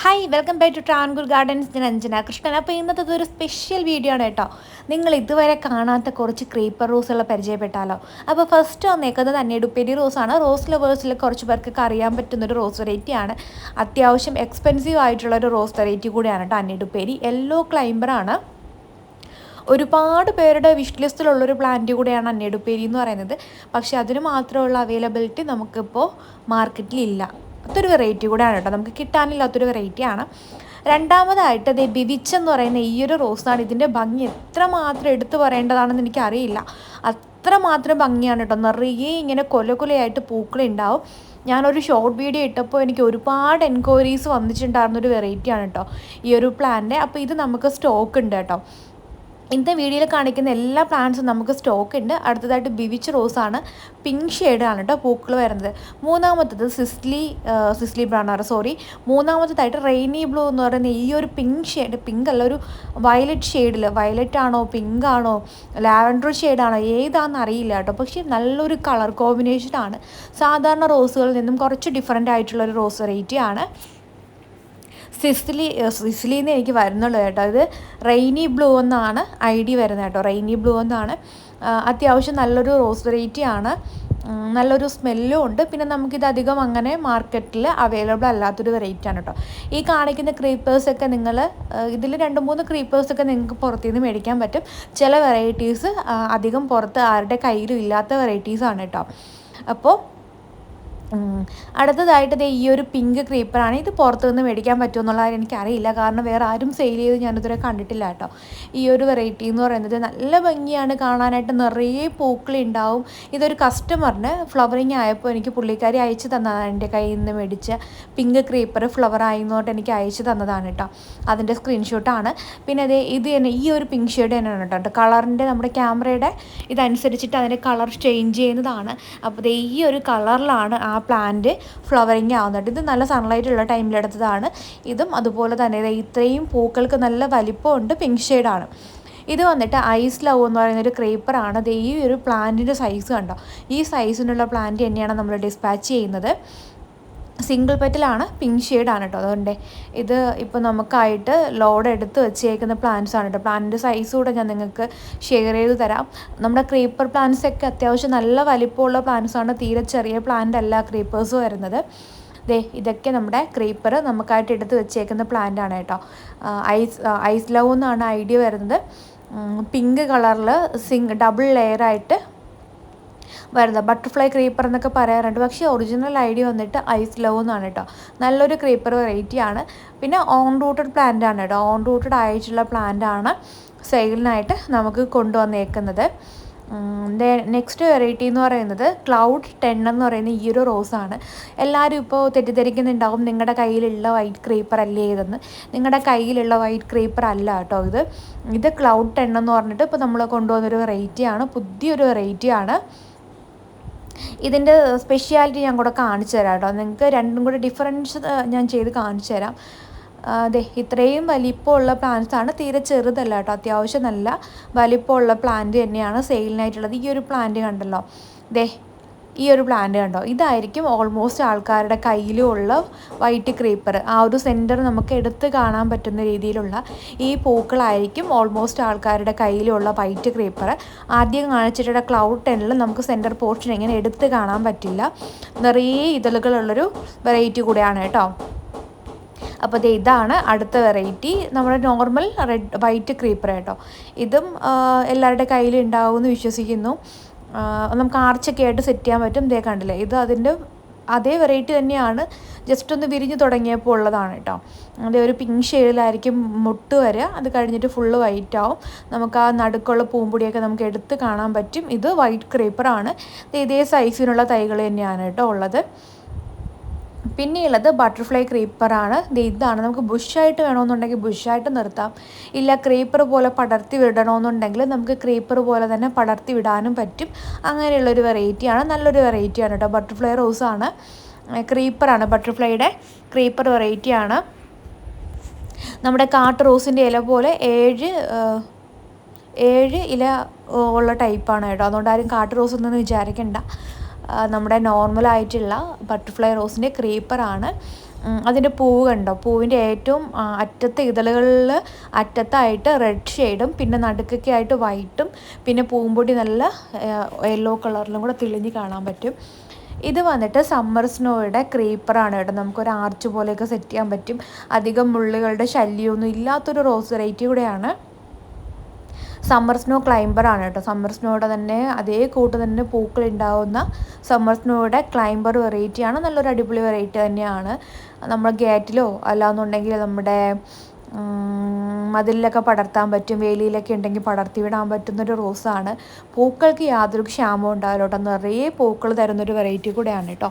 Hi welcome back to Travancore gardens ഞാൻ അഞ്ജന കൃഷ്ണൻ. അപ്പോൾ ഇന്നത്തെ ഒരു സ്പെഷ്യൽ വീഡിയോ ആണ് കേട്ടോ. നിങ്ങൾ ഇതുവരെ കാണാത്ത കുറച്ച് ക്രീപ്പർ റോസുകൾ പരിചയപ്പെട്ടാലോ? അപ്പോൾ ഫസ്റ്റ് വന്നേക്കുന്നത് തന്നെ അന്നേടുപ്പേരി റോസാണ് റോസ് ലവേഴ്സിൽ കുറച്ച് പേർക്കൊക്കെ അറിയാൻ പറ്റുന്നൊരു റോസ് വെറൈറ്റിയാണ് അത്യാവശ്യം എക്സ്പെൻസീവ് ആയിട്ടുള്ള ഒരു റോസ് വെറൈറ്റി കൂടിയാണ് കേട്ടോ അന്നിടുപ്പേരി. യെല്ലോ ക്ലൈംബറാണ് ഒരുപാട് പേരുടെ വിഷ് ലിസ്റ്റിലുള്ളൊരു പ്ലാന്റ് കൂടെയാണ് അന്നേടുപ്പേരി എന്ന് പറയുന്നത്. പക്ഷേ അതിന് മാത്രമുള്ള അവൈലബിലിറ്റി നമുക്കിപ്പോൾ മാർക്കറ്റിലില്ല അതൊരു വെറൈറ്റി കൂടെയാണ് കേട്ടോ. നമുക്ക് കിട്ടാനില്ലാത്തൊരു വെറൈറ്റിയാണ് രണ്ടാമതായിട്ട് ദേ ബിവിച്ച് എന്ന് പറയുന്ന ഈ ഒരു റോസാണ് ഇതിന്റെ ഭംഗി എത്ര മാത്രം എടുത്തു പറയേണ്ടതാണെന്ന് എനിക്കറിയില്ല. അത്രമാത്രം ഭംഗിയാണ് കേട്ടോ. നിറയെ ഇങ്ങനെ കൊല കൊലയായിട്ട് പൂക്കളുണ്ടാവും ഞാനൊരു ഷോർട്ട് വീഡിയോ ഇട്ടപ്പോൾ എനിക്ക് ഒരുപാട് എൻക്വയറീസ് വന്നിട്ടുണ്ടായിരുന്നൊരു വെറൈറ്റിയാണ് കേട്ടോ. ഈ ഒരു പ്ലാന്റെ അപ്പോൾ ഇത് നമുക്ക് സ്റ്റോക്ക് ഉണ്ട് കേട്ടോ. ഇന്നത്തെ വീഡിയോയിൽ കാണിക്കുന്ന എല്ലാ പ്ലാന്റ്സും നമുക്ക് സ്റ്റോക്ക് ഉണ്ട് അടുത്തതായിട്ട് ബിവിച്ച് റോസാണ് പിങ്ക് ഷെയ്ഡാണ് കേട്ടോ പൂക്കൾ വരുന്നത് മൂന്നാമത്തത് സിസ്ലി സിസ്ലി ബ്രൗണർ സോറി മൂന്നാമത്തതായിട്ട് റെയിനി ബ്ലൂ എന്ന് പറയുന്ന ഈ ഒരു പിങ്ക് ഷെയ്ഡ് പിങ്ക് അല്ല ഒരു വയലറ്റ് ഷെയ്ഡിൽ വയലറ്റ് ആണോ പിങ്ക് ആണോ ലാവൻഡർ ഷെയ്ഡാണോ ഏതാണെന്ന് അറിയില്ല കേട്ടോ പക്ഷേ നല്ലൊരു കളർ കോമ്പിനേഷനാണ് സാധാരണ റോസുകളിൽ നിന്നും കുറച്ച് ഡിഫറെന്റ് ആയിട്ടുള്ളൊരു റോസ് വെറൈറ്റി സിസ്ലി എന്ന് എനിക്ക് വരുന്നുള്ളൂ കേട്ടോ. ഇത് റെയിനി ബ്ലൂ എന്നാണ് ഐ ഡി വരുന്നത് കേട്ടോ. റെയിനി ബ്ലൂ എന്നാണ്. അത്യാവശ്യം നല്ലൊരു റോസ് വെറൈറ്റി ആണ്. നല്ലൊരു സ്മെല്ലും ഉണ്ട്. പിന്നെ നമുക്കിത് അധികം അങ്ങനെ മാർക്കറ്റിൽ അവൈലബിൾ അല്ലാത്തൊരു വെറൈറ്റി ആണ് കേട്ടോ. ഈ കാണിക്കുന്ന ക്രീപ്പേഴ്സൊക്കെ നിങ്ങൾ ഇതിൽ രണ്ട് മൂന്ന് ക്രീപ്പേഴ്സൊക്കെ നിങ്ങൾക്ക് പുറത്തുനിന്ന് മേടിക്കാൻ പറ്റും. ചില വെറൈറ്റീസ് അധികം പുറത്ത് ആരുടെ കയ്യിലും ഇല്ലാത്ത വെറൈറ്റീസാണ് കേട്ടോ. അപ്പോൾ അടുത്തതായിട്ട് ദേ ഈ ഒരു പിങ്ക് ക്രീപ്പറാണ് ഇത് പുറത്തുനിന്ന് മേടിക്കാൻ പറ്റുമോ എന്നുള്ള കാര്യം എനിക്കറിയില്ല. കാരണം വേറെ ആരും സെയിൽ ചെയ്ത് ഞാനിതുവരെ കണ്ടിട്ടില്ല കേട്ടോ. ഈ ഒരു വെറൈറ്റി എന്ന് പറയുന്നത് നല്ല ഭംഗിയാണ് കാണാനായിട്ട്. നിറയെ പൂക്കളുണ്ടാവും ഇതൊരു കസ്റ്റമറിന് ഫ്ലവറിങ് ആയപ്പോൾ എനിക്ക് പുള്ളിക്കാരി അയച്ചു തന്നതാണ് എന്റെ കയ്യിൽ നിന്ന് മേടിച്ച പിങ്ക് ക്രീപ്പർ ഫ്ലവർ ആയിരുന്നോട്ട് എനിക്ക് അയച്ചു തന്നതാണ് കേട്ടോ. അതിന്റെ സ്ക്രീൻഷോട്ടാണ് പിന്നെ അതേ ഇത് തന്നെ ഈ ഒരു പിങ്ക് ഷെയ്ഡ് തന്നെയാണ് കേട്ടോ. കളറിന്റെ നമ്മുടെ ക്യാമറയുടെ ഇതനുസരിച്ചിട്ട് അതിന്റെ കളർ ചേഞ്ച് ചെയ്യുന്നതാണ്. അപ്പോൾ ഈ ഒരു കളറിലാണ് ആ പ്ലാന്റ് ഫ്ലവറിങ് ആവുന്നുണ്ട്. ഇത് നല്ല സൺലൈറ്റ് ഉള്ള ടൈമിലെടുത്തതാണ് ഇതും അതുപോലെ തന്നെ ഇത്രയും പൂക്കൾക്ക് നല്ല വലിപ്പമുണ്ട് പിങ്ക് ഷെയ്ഡാണ് ഇത് വന്നിട്ട് ഐസ് ലവ് എന്ന് പറയുന്ന ഒരു ക്രീപ്പറാണ് അത് ഈ ഒരു പ്ലാന്റിന്റെ സൈസ് കണ്ടോ? ഈ സൈസിനുള്ള പ്ലാന്റ് തന്നെയാണ് നമ്മൾ ഡിസ്പാച്ച് ചെയ്യുന്നത്. സിംഗിൾ പെറ്റലാണ് പിങ്ക് ഷെയ്ഡാണ് കേട്ടോ അതുകൊണ്ട് ഇത് ഇപ്പോൾ നമുക്കായിട്ട് ലോഡ് എടുത്ത് വെച്ചേക്കുന്ന പ്ലാന്റ്സ് ആണ് കേട്ടോ പ്ലാന്റിന്റെ സൈസ് കൂടെ ഞാൻ നിങ്ങൾക്ക് ഷെയർ ചെയ്ത് തരാം. നമ്മുടെ ക്രീപ്പർ പ്ലാന്റ്സ് ഒക്കെ അത്യാവശ്യം നല്ല വലിപ്പമുള്ള പ്ലാന്റ്സ് ആണ്. തീരെ ചെറിയ പ്ലാന്റ് അല്ല ക്രീപ്പേഴ്സ് വരുന്നത്. ദേ ഇതൊക്കെ നമ്മുടെ ക്രീപ്പർ നമുക്കായിട്ട് എടുത്ത് വെച്ചേക്കുന്ന പ്ലാന്റ് ആണ് കേട്ടോ ഐസ് ഐസ് ലവ് എന്നാണ് ഐഡിയ വരുന്നത്. പിങ്ക് കളറിൽ സിംഗ് ഡബിൾ ലെയറായിട്ട് വരുന്നത്. ബട്ടർഫ്ലൈ ക്രീപ്പർ എന്നൊക്കെ പറയാറുണ്ട്. പക്ഷേ ഒറിജിനൽ ഐഡിയ വന്നിട്ട് ഐസ് ലവ് എന്നാണ് കേട്ടോ. നല്ലൊരു ക്രീപ്പർ വെറൈറ്റി ആണ്. പിന്നെ ഓൺ റൂട്ടഡ് പ്ലാന്റ് ആണ് കേട്ടോ. ഓൺ റൂട്ടഡ് ആയിട്ടുള്ള പ്ലാന്റ് ആണ് സെയിലിനായിട്ട് നമുക്ക് കൊണ്ടുവന്നേക്കുന്നത്. നെക്സ്റ്റ് വെറൈറ്റി എന്ന് പറയുന്നത് ക്ലൗഡ് ടെൻ എന്ന് പറയുന്ന ഈ ഒരു റോസാണ് എല്ലാവരും ഇപ്പോൾ തെറ്റിദ്ധരിക്കുന്നുണ്ടാവും നിങ്ങളുടെ കയ്യിലുള്ള വൈറ്റ് ക്രീപ്പർ അല്ലേ ഇതെന്ന്? നിങ്ങളുടെ കയ്യിലുള്ള വൈറ്റ് ക്രീപ്പർ അല്ല കേട്ടോ ഇത്. ഇത് ക്ലൗഡ് ടെൻ എന്ന് പറഞ്ഞിട്ട് ഇപ്പോൾ നമ്മൾ കൊണ്ടുവന്നൊരു വെറൈറ്റിയാണ് പുതിയൊരു വെറൈറ്റിയാണ് ഇതിന്റെ സ്പെഷ്യാലിറ്റി ഞാൻ കൂടെ കാണിച്ചു തരാം കേട്ടോ. നിങ്ങൾക്ക് രണ്ടും കൂടെ ഡിഫറൻസ് ഞാൻ ചെയ്ത് കാണിച്ചു തരാം. അതെ ഇത്രയും വലിപ്പമുള്ള പ്ലാന്റ്സ് ആണ്. തീരെ ചെറുതല്ല കേട്ടോ. അത്യാവശ്യം നല്ല വലിപ്പമുള്ള പ്ലാന്റ് തന്നെയാണ് സെയിലിനായിട്ടുള്ളത് ഈ ഒരു പ്ലാന്റ് കണ്ടല്ലോ. ദേ ഈ ഒരു പ്ലാന്റ് കണ്ടോ? ഇതായിരിക്കും ഓൾമോസ്റ്റ് ആൾക്കാരുടെ കയ്യിലുള്ള വൈറ്റ് ക്രീപ്പർ ആ ഒരു സെന്റർ നമുക്ക് എടുത്ത് കാണാൻ പറ്റുന്ന രീതിയിലുള്ള ഈ പൂക്കളായിരിക്കും ഓൾമോസ്റ്റ് ആൾക്കാരുടെ കയ്യിലുള്ള വൈറ്റ് ക്രീപ്പർ ആദ്യം കാണിച്ചിട്ടുള്ള ക്ലൗഡ് ടെന്നിൽ നമുക്ക് സെന്റർ പോർഷൻ എങ്ങനെ എടുത്ത് കാണാൻ പറ്റില്ല. നിറയെ ഇതളുകളുള്ളൊരു വെറൈറ്റി കൂടെയാണ് കേട്ടോ. അപ്പോൾ ദേ ഇതാണ് അടുത്ത വെറൈറ്റി നമ്മുടെ നോർമൽ റെഡ് വൈറ്റ് ക്രീപ്പർ കേട്ടോ. ഇതും എല്ലാവരുടെ കയ്യിൽ ഉണ്ടാവുമെന്ന് വിശ്വസിക്കുന്നു. നമുക്ക് ആർച്ചൊക്കെ ആയിട്ട് സെറ്റ് ചെയ്യാൻ പറ്റും. ഇതേ കണ്ടില്ലേ ഇത് അതിന്റെ അതേ വെറൈറ്റി തന്നെയാണ്. ജസ്റ്റ് ഒന്ന് വിരിഞ്ഞ് തുടങ്ങിയപ്പോൾ ഉള്ളതാണ് കേട്ടോ അതേ ഒരു പിങ്ക് ഷെയ്ഡിലായിരിക്കും മുട്ട് വരിക അത് കഴിഞ്ഞിട്ട് ഫുള്ള് വൈറ്റ് ആവും. നമുക്ക് ആ നടുക്കുള്ള പൂമ്പൊടിയൊക്കെ നമുക്ക് എടുത്ത് കാണാൻ പറ്റും. ഇത് വൈറ്റ് ക്രീപ്പറാണ് ഇതേ സൈസിനുള്ള തൈകൾ തന്നെയാണ് കേട്ടോ ഉള്ളത്. പിന്നെയുള്ളത് ബട്ടർഫ്ലൈ ക്രീപ്പറാണ് ഇതാണ്. നമുക്ക് ബുഷായിട്ട് വേണമെന്നുണ്ടെങ്കിൽ ബുഷായിട്ട് നിർത്താം. ഇല്ല ക്രീപ്പർ പോലെ പടർത്തി വിടണമെന്നുണ്ടെങ്കിൽ നമുക്ക് ക്രീപ്പർ പോലെ തന്നെ പടർത്തി വിടാനും പറ്റും. അങ്ങനെയുള്ളൊരു വെറൈറ്റിയാണ് നല്ലൊരു വെറൈറ്റിയാണ് കേട്ടോ ബട്ടർഫ്ലൈ റോസാണ് ക്രീപ്പറാണ് ബട്ടർഫ്ലൈയുടെ ക്രീപ്പർ വെറൈറ്റിയാണ് നമ്മുടെ കാട്ട് റോസിന്റെ ഇല പോലെ ഏഴ് ഏഴ് ഇല ഉള്ള ടൈപ്പാണ് കേട്ടോ അതുകൊണ്ട് ആരും കാട്ട് റോസ് ഒന്നും വിചാരിക്കണ്ട. നമ്മുടെ നോർമലായിട്ടുള്ള ബട്ടർഫ്ലൈ റോസിന്റെ ക്രീപ്പറാണ് അതിന്റെ പൂവ് കണ്ടോ? പൂവിന്റെ ഏറ്റവും അറ്റത്തെ ഇതളുകളിൽ അറ്റത്തായിട്ട് റെഡ് ഷെയ്ഡും പിന്നെ നടുക്കൊക്കെ ആയിട്ട് വൈറ്റും പിന്നെ പൂമ്പൊടി നല്ല യെല്ലോ കളറിലും കൂടെ തെളിഞ്ഞ് കാണാൻ പറ്റും. ഇത് വന്നിട്ട് സമ്മർ സ്നോയുടെ ക്രീപ്പറാണ് കേട്ടോ. നമുക്കൊരു ആർച്ച് പോലെയൊക്കെ സെറ്റ് ചെയ്യാൻ പറ്റും. അധികം മുള്ളുകളുടെ ശല്യമൊന്നും ഇല്ലാത്തൊരു റോസ് വെറൈറ്റി കൂടെയാണ്. സമ്മർ സ്നോ ക്ലൈംബറാണ് കേട്ടോ. സമ്മർ സ്നോയുടെ തന്നെ അതേ കൂട്ട് തന്നെ പൂക്കൾ ഉണ്ടാവുന്ന സമ്മർ സ്നോയുടെ ക്ലൈംബർ വെറൈറ്റിയാണ് നല്ലൊരു അടിപൊളി വെറൈറ്റി തന്നെയാണ്. നമ്മൾ ഗേറ്റിലോ അല്ലാന്നുണ്ടെങ്കിൽ നമ്മുടെ മതിലൊക്കെ പടർത്താൻ പറ്റും വേലിയിലൊക്കെ ഉണ്ടെങ്കിൽ പടർത്തി വിടാൻ പറ്റുന്നൊരു റോസാണ് പൂക്കൾക്ക് യാതൊരു ക്ഷാമവും ഉണ്ടാവില്ല കേട്ടോ. നിറയെ പൂക്കൾ തരുന്നൊരു വെറൈറ്റി കൂടെയാണ് കേട്ടോ.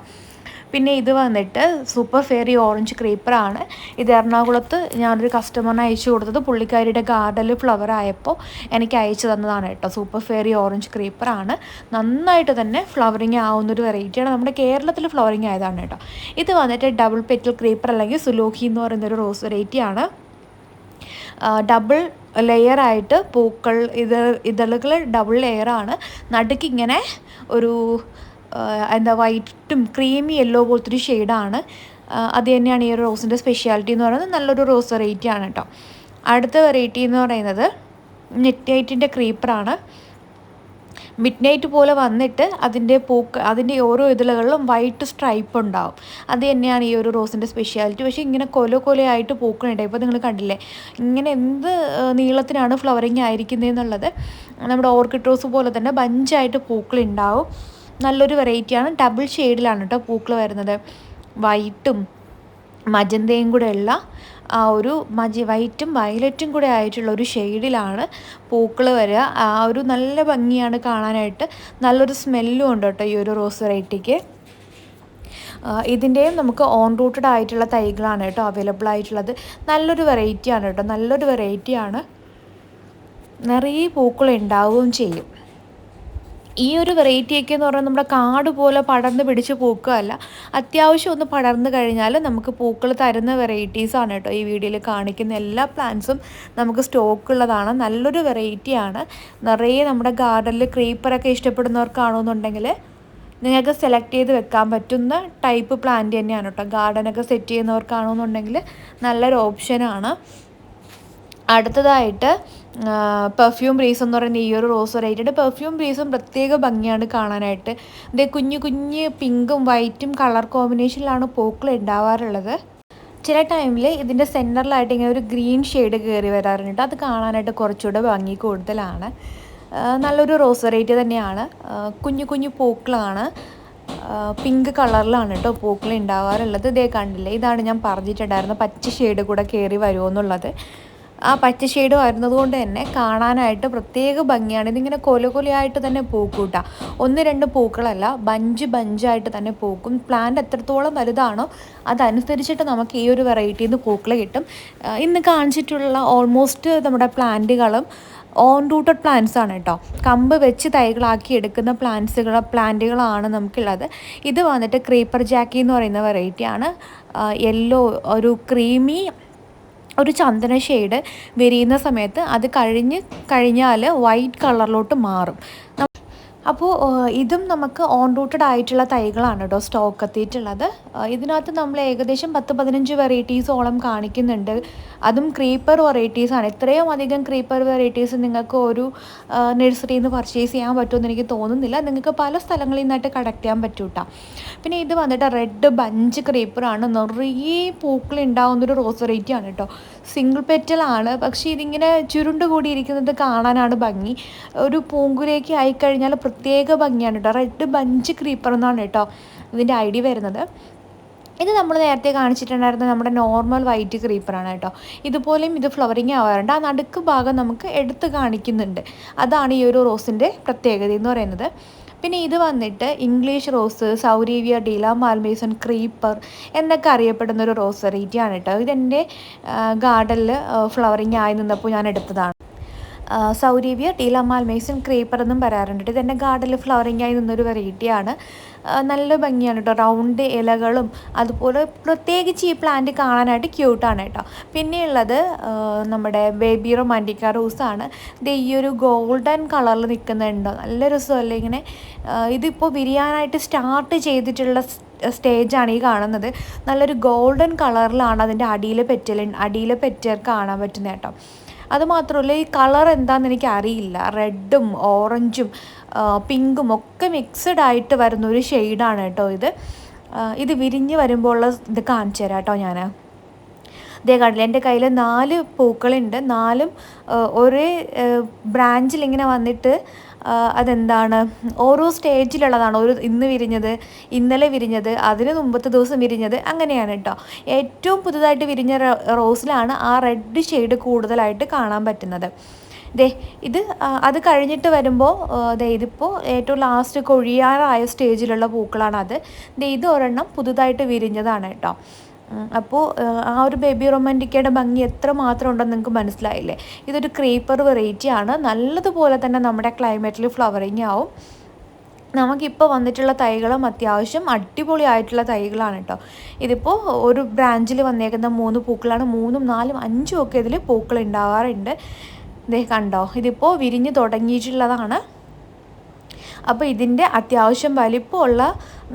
പിന്നെ ഇത് വന്നിട്ട് സൂപ്പർ ഫെയറി ഓറഞ്ച് ക്രീപ്പറാണ് ഇത് എറണാകുളത്ത് ഞാനൊരു കസ്റ്റമറിന് അയച്ചു കൊടുത്തത്. പുള്ളിക്കാരിയുടെ ഗാർഡനിൽ ഫ്ലവർ ആയപ്പോൾ എനിക്ക് അയച്ചു തന്നതാണ് കേട്ടോ. സൂപ്പർ ഫെയറി ഓറഞ്ച് ക്രീപ്പറാണ് നന്നായിട്ട് തന്നെ ഫ്ലവറിങ് ആവുന്നൊരു വെറൈറ്റിയാണ് നമ്മുടെ കേരളത്തിൽ ഫ്ലവറിങ് ആയതാണ് കേട്ടോ. ഇത് വന്നിട്ട് ഡബിൾ പെറ്റൽ ക്രീപ്പർ അല്ലെങ്കിൽ സുലോഹി എന്ന് പറയുന്നൊരു റോസ് വെറൈറ്റിയാണ് ഡബിൾ ലെയറായിട്ട് പൂക്കൾ ഇത് ഇതളുകൾ ഡബിൾ ലെയറാണ് നടുക്കിങ്ങനെ ഒരു എന്താ വൈറ്റും ക്രീമി യെല്ലോ പോലത്തെ ഒരു ഷെയ്ഡാണ്. അത് തന്നെയാണ് ഈ ഒരു റോസിന്റെ സ്പെഷ്യാലിറ്റി എന്ന് പറയുന്നത്. നല്ലൊരു റോസ് വെറൈറ്റി ആണ് കേട്ടോ. അടുത്ത വെറൈറ്റി എന്ന് പറയുന്നത് നെറ്റ് നൈറ്റിന്റെ ക്രീപ്പറാണ്. മിഡ് നൈറ്റ് പോലെ വന്നിട്ട് അതിന്റെ പൂക്ക അതിന്റെ ഓരോ ഇതിലകളിലും വൈറ്റ് സ്ട്രൈപ്പ് ഉണ്ടാവും. അത് തന്നെയാണ് ഈ ഒരു റോസിന്റെ സ്പെഷ്യാലിറ്റി. പക്ഷേ ഇങ്ങനെ കൊല കൊലയായിട്ട് പൂക്കണുണ്ട് ഇപ്പോൾ നിങ്ങൾ കണ്ടില്ലേ ഇങ്ങനെ എന്ത് നീളത്തിനാണ് ഫ്ലവറിങ് ആയിരിക്കുന്നതെന്നുള്ളത്. നമ്മുടെ ഓർക്കിഡ് റോസ് പോലെ തന്നെ ബഞ്ചായിട്ട് പൂക്കളുണ്ടാവും. നല്ലൊരു വെറൈറ്റിയാണ്. ഡബിൾ ഷെയ്ഡിലാണ് കേട്ടോ പൂക്കൾ വരുന്നത്. വൈറ്റും മജന്തയും കൂടെ ഉള്ള ആ ഒരു മജി വൈറ്റും വയലറ്റും കൂടെ ആയിട്ടുള്ള ഒരു ഷെയ്ഡിലാണ് പൂക്കൾ വരിക ആ ഒരു നല്ല ഭംഗിയാണ് കാണാനായിട്ട്. നല്ലൊരു സ്മെല്ലും ഉണ്ട് കേട്ടോ ഈ ഒരു റോസ് വെറൈറ്റിക്ക്. ഇതിന്റെയും നമുക്ക് ഓൺ റൂട്ടഡ് ആയിട്ടുള്ള തൈകളാണ് കേട്ടോ അവൈലബിൾ ആയിട്ടുള്ളത്. നല്ലൊരു വെറൈറ്റിയാണ് കേട്ടോ നല്ലൊരു വെറൈറ്റിയാണ്. നിറയെ പൂക്കൾ ഉണ്ടാവുകയും ചെയ്യും. ഈ ഒരു വെറൈറ്റിയൊക്കെ എന്ന് പറഞ്ഞാൽ നമ്മുടെ കാട് പോലെ പടർന്ന് പിടിച്ച് പൂക്കുകയല്ല. അത്യാവശ്യം ഒന്ന് പടർന്നു കഴിഞ്ഞാൽ നമുക്ക് പൂക്കൾ തരുന്ന വെറൈറ്റീസാണ് കേട്ടോ ഈ വീഡിയോയിൽ കാണിക്കുന്ന എല്ലാ പ്ലാന്റ്സും നമുക്ക് സ്റ്റോക്ക് ഉള്ളതാണ്. നല്ലൊരു വെറൈറ്റിയാണ് നിറയെ നമ്മുടെ ഗാർഡനിൽ ക്രീപ്പറൊക്കെ ഇഷ്ടപ്പെടുന്നവർക്കാണോന്നുണ്ടെങ്കിൽ നിങ്ങൾക്ക് സെലക്ട് ചെയ്ത് വെക്കാൻ പറ്റുന്ന ടൈപ്പ് പ്ലാന്റ് തന്നെയാണ് കേട്ടോ. ഗാർഡനൊക്കെ സെറ്റ് ചെയ്യുന്നവർക്കാണോന്നുണ്ടെങ്കിൽ നല്ലൊരു ഓപ്ഷനാണ് അടുത്തതായിട്ട് പെർഫ്യൂം ബ്രീസ് എന്ന് പറയുന്ന ഈ ഒരു റോസ് വെറൈറ്റിയുടെ പെർഫ്യൂം ബ്രീസും പ്രത്യേക ഭംഗിയാണ് കാണാനായിട്ട്. ഇതേ കുഞ്ഞു കുഞ്ഞ് പിങ്കും വൈറ്റും കളർ കോമ്പിനേഷനിലാണ് പൂക്കൾ ഉണ്ടാവാറുള്ളത്. ചില ടൈമിൽ ഇതിന്റെ സെന്ററിലായിട്ട് ഇങ്ങനെ ഒരു ഗ്രീൻ ഷെയ്ഡ് കയറി വരാറുണ്ട്. അത് കാണാനായിട്ട് കുറച്ചുകൂടെ ഭംഗി കൂടുതലാണ്. നല്ലൊരു റോസ് വെറൈറ്റി തന്നെയാണ്. കുഞ്ഞു കുഞ്ഞു പൂക്കളാണ്. പിങ്ക് കളറിലാണ് കേട്ടോ പൂക്കൾ ഉണ്ടാവാറുള്ളത്. ഇതേ കണ്ടില്ലേ? ഇതാണ് ഞാൻ പറഞ്ഞിട്ടുണ്ടായിരുന്നത് പച്ച ഷെയ്ഡ് കൂടെ കയറി വരുമോ എന്നുള്ളത്. ആ പച്ച ഷെയ്ഡ് വരുന്നത് കൊണ്ട് തന്നെ കാണാനായിട്ട് പ്രത്യേക ഭംഗിയാണ്. ഇതിങ്ങനെ കൊല കൊലയായിട്ട് തന്നെ പൂക്കൂട്ട. ഒന്ന് രണ്ട് പൂക്കളല്ല ബഞ്ച് ബഞ്ചായിട്ട് തന്നെ പൂക്കും. പ്ലാന്റ് എത്രത്തോളം വലുതാണോ അതനുസരിച്ചിട്ട് നമുക്ക് ഈ ഒരു വെറൈറ്റിയിൽ നിന്ന് പൂക്കൾ കിട്ടും. ഇന്ന് കാണിച്ചിട്ടുള്ള ഓൾമോസ്റ്റ് നമ്മുടെ പ്ലാന്റുകളും ഓൺ റൂട്ടഡ് പ്ലാന്റ്സ് ആണ് കേട്ടോ കമ്പ് വെച്ച് തൈകളാക്കി എടുക്കുന്ന പ്ലാന്റ്സുകൾ പ്ലാന്റുകളാണ് നമുക്കുള്ളത്. ഇത് വന്നിട്ട് ക്രീപ്പർ ജാക്കി എന്ന് പറയുന്ന വെറൈറ്റിയാണ് യെല്ലോ ഒരു ക്രീമി ഒരു ചന്ദന ഷെയ്ഡ് വിരിയുന്ന സമയത്ത് അത് കഴിഞ്ഞ് കഴിഞ്ഞാൽ വൈറ്റ് കളറിലോട്ട് മാറും. അപ്പോൾ ഇതും നമുക്ക് ഓൺ റൂട്ടഡ് ആയിട്ടുള്ള തൈകളാണ് കേട്ടോ സ്റ്റോക്ക് എത്തിയിട്ടുള്ളത്. ഇതിനകത്ത് നമ്മൾ ഏകദേശം പത്ത് പതിനഞ്ച് വെറൈറ്റീസോളം കാണിക്കുന്നുണ്ട്. അതും ക്രീപ്പർ വെറൈറ്റീസാണ് ഇത്രയും അധികം ക്രീപ്പർ വെറൈറ്റീസ് നിങ്ങൾക്ക് ഒരു നഴ്സറിയിൽ നിന്ന് പർച്ചേസ് ചെയ്യാൻ പറ്റുമെന്ന് എനിക്ക് തോന്നുന്നില്ല. നിങ്ങൾക്ക് പല സ്ഥലങ്ങളിൽ നിന്നായിട്ട് കളക്ട് ചെയ്യാൻ പറ്റൂട്ടാ. പിന്നെ ഇത് വന്നിട്ട് റെഡ് ബഞ്ച് ക്രീപ്പറാണ് നിറയെ പൂക്കൾ ഉണ്ടാവുന്നൊരു റോസ് വെറൈറ്റിയാണ് കേട്ടോ സിംഗിൾ പെറ്റലാണ് പക്ഷേ ഇതിങ്ങനെ ചുരുണ്ട് കൂടിയിരിക്കുന്നത് കാണാനാണ് ഭംഗി. ഒരു പൂങ്കുലേക്ക് ആയിക്കഴിഞ്ഞാൽ പ്രത്യേക ഭംഗിയാണ് കേട്ടോ. റെഡ് ബഞ്ച് ക്രീപ്പർ എന്നാണ് കേട്ടോ ഇതിന്റെ ഐഡിയ വരുന്നത്. ഇത് നമ്മൾ നേരത്തെ കാണിച്ചിട്ടുണ്ടായിരുന്ന നമ്മുടെ നോർമൽ വൈറ്റ് ക്രീപ്പറാണ് കേട്ടോ. ഇതുപോലെയും ഇത് ഫ്ലവറിങ് ആവാറുണ്ട്. ആ നടുക്ക് ഭാഗം നമുക്ക് എടുത്ത് കാണിക്കുന്നുണ്ട്. അതാണ് ഈ ഒരു റോസിന്റെ പ്രത്യേകത എന്ന് പറയുന്നത്. പിന്നെ ഇത് വന്നിട്ട് English rose souvenir de la Malmaison creeper എന്നൊക്കെ അറിയപ്പെടുന്ന ഒരു റോസ് വെറൈറ്റി ആണ് കേട്ടോ ഇതെന്റെ ഗാർഡനിൽ ഫ്ലവറിങ് ആയി നിന്നപ്പോൾ ഞാൻ എടുത്തതാണ്. സൗരീവിയ ടീലമാൽ മേസൺ ക്രീപ്പർ എന്നും പറയാറുണ്ട് ഇതെന്റെ ഗാർഡനിൽ ഫ്ലവറിംഗ് ആയി നിന്നൊരു വെറൈറ്റിയാണ്. നല്ല ഭംഗിയാണ് കേട്ടോ. റൗണ്ട് ഇലകളും അതുപോലെ പ്രത്യേകിച്ച് ഈ പ്ലാന്റ് കാണാനായിട്ട് ക്യൂട്ടാണ് കേട്ടോ. പിന്നെയുള്ളത് നമ്മുടെ ബേബി റൊമാന്റിക്ക റോസാണ്. ഇത് ഈ ഒരു ഗോൾഡൻ കളറിൽ നിൽക്കുന്നുണ്ടോ? നല്ല രസമല്ലേ ഇങ്ങനെ. ഇതിപ്പോൾ വിരിയാനായിട്ട് സ്റ്റാർട്ട് ചെയ്തിട്ടുള്ള സ്റ്റേജാണ് ഈ കാണുന്നത്. നല്ലൊരു ഗോൾഡൻ കളറിലാണ് അതിന്റെ അടിയിലെ പെറ്റൽ അടിയിലെ പെറ്റൽ കാണാൻ പറ്റുന്നത് കേട്ടോ. അതുമാത്രമല്ല ഈ കളർ എന്താണെന്ന് എനിക്ക് അറിയില്ല റെഡും ഓറഞ്ചും പിങ്കും ഒക്കെ മിക്സഡ് ആയിട്ട് വരുന്ന ഒരു ഷെയ്ഡാണ് കേട്ടോ ഇത്. ഇത് വിരിഞ്ഞ് വരുമ്പോൾ ഉള്ള ഇത് കാണിച്ചു തരാം കേട്ടോ ഞാൻ ദേ കണ്ടില്ല എന്റെ കയ്യിൽ നാല് പൂക്കളുണ്ട്. നാലും ഒരേ ബ്രാഞ്ചിൽ ഇങ്ങനെ വന്നിട്ട് അതെന്താണ്? ഓരോ സ്റ്റേജിലുള്ളതാണ്. ഒരു ഇന്ന് വിരിഞ്ഞത് ഇന്നലെ വിരിഞ്ഞത് അതിന് മുമ്പത്തെ ദിവസം വിരിഞ്ഞത് അങ്ങനെയാണ് കേട്ടോ. ഏറ്റവും പുതുതായിട്ട് വിരിഞ്ഞ റോസിലാണ് ആ റെഡ് ഷെയ്ഡ് കൂടുതലായിട്ട് കാണാൻ പറ്റുന്നത്. ദേ ഇത് അത് കഴിഞ്ഞിട്ട് വരുമ്പോൾ ദേ ഇതിപ്പോൾ ഏറ്റവും ലാസ്റ്റ് കൊഴിയാറായ സ്റ്റേജിലുള്ള പൂക്കളാണ് അത് ദേ ഇത് ഒരെണ്ണം പുതുതായിട്ട് വിരിഞ്ഞതാണ് കേട്ടോ. അപ്പോൾ ആ ഒരു ബേബി റൊമാന്റിക്കയുടെ ഭംഗി എത്ര മാത്രം ഉണ്ടെന്ന് നിങ്ങൾക്ക് മനസ്സിലായില്ലേ? ഇതൊരു ക്രീപ്പർ വെറൈറ്റി ആണ്. നല്ലതുപോലെ തന്നെ നമ്മുടെ ക്ലൈമറ്റിൽ ഫ്ലവറിങ് ആവും. നമുക്കിപ്പോൾ വന്നിട്ടുള്ള തൈകളും അത്യാവശ്യം അടിപൊളിയായിട്ടുള്ള തൈകളാണ് കേട്ടോ ഇതിപ്പോൾ ഒരു ബ്രാഞ്ചിൽ വന്നേക്കുന്ന മൂന്ന് പൂക്കളാണ്. മൂന്നും നാലും അഞ്ചും ഒക്കെ ഇതിൽ പൂക്കൾ ഉണ്ടാവാറുണ്ട് ഇതേ കണ്ടോ ഇതിപ്പോൾ വിരിഞ്ഞ് തുടങ്ങിയിട്ടുള്ളതാണ്. അപ്പോൾ ഇതിന്റെ അത്യാവശ്യം വലിപ്പമുള്ള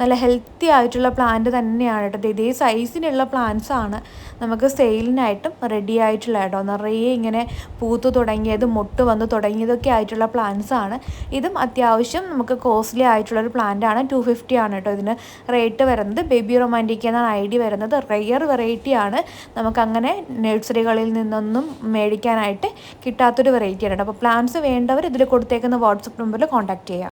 നല്ല ഹെൽത്തി ആയിട്ടുള്ള പ്ലാന്റ് തന്നെയാണ് കേട്ടോ. ഇത് സൈസിനുള്ള പ്ലാന്റ്സ് ആണ് നമുക്ക് സെയിലിനായിട്ടും റെഡി ആയിട്ടുള്ള കേട്ടോ. നിറയെ ഇങ്ങനെ പൂത്തു തുടങ്ങിയതും മുട്ട് വന്ന് തുടങ്ങിയതൊക്കെ ആയിട്ടുള്ള പ്ലാന്റ്സ് ആണ്. ഇതും അത്യാവശ്യം നമുക്ക് കോസ്റ്റ്ലി ആയിട്ടുള്ളൊരു പ്ലാന്റ് ആണ്. ടു ഫിഫ്റ്റി ആണ് കേട്ടോ ഇതിന് റേറ്റ് വരുന്നത്. ബേബി റൊമാന്റിക് എന്നാണ് ഐ ഡി വരുന്നത്. റെയർ വെറൈറ്റി ആണ്. നമുക്കങ്ങനെ നഴ്സറികളിൽ നിന്നൊന്നും മേടിക്കാനായിട്ട് കിട്ടാത്തൊരു വെറൈറ്റി ആണ് കേട്ടോ. അപ്പോൾ പ്ലാന്റ്സ് വേണ്ടവർ ഇതിൽ കൊടുത്തേക്കുന്ന വാട്സപ്പ് നമ്പറിൽ കോൺടാക്ട് ചെയ്യാം.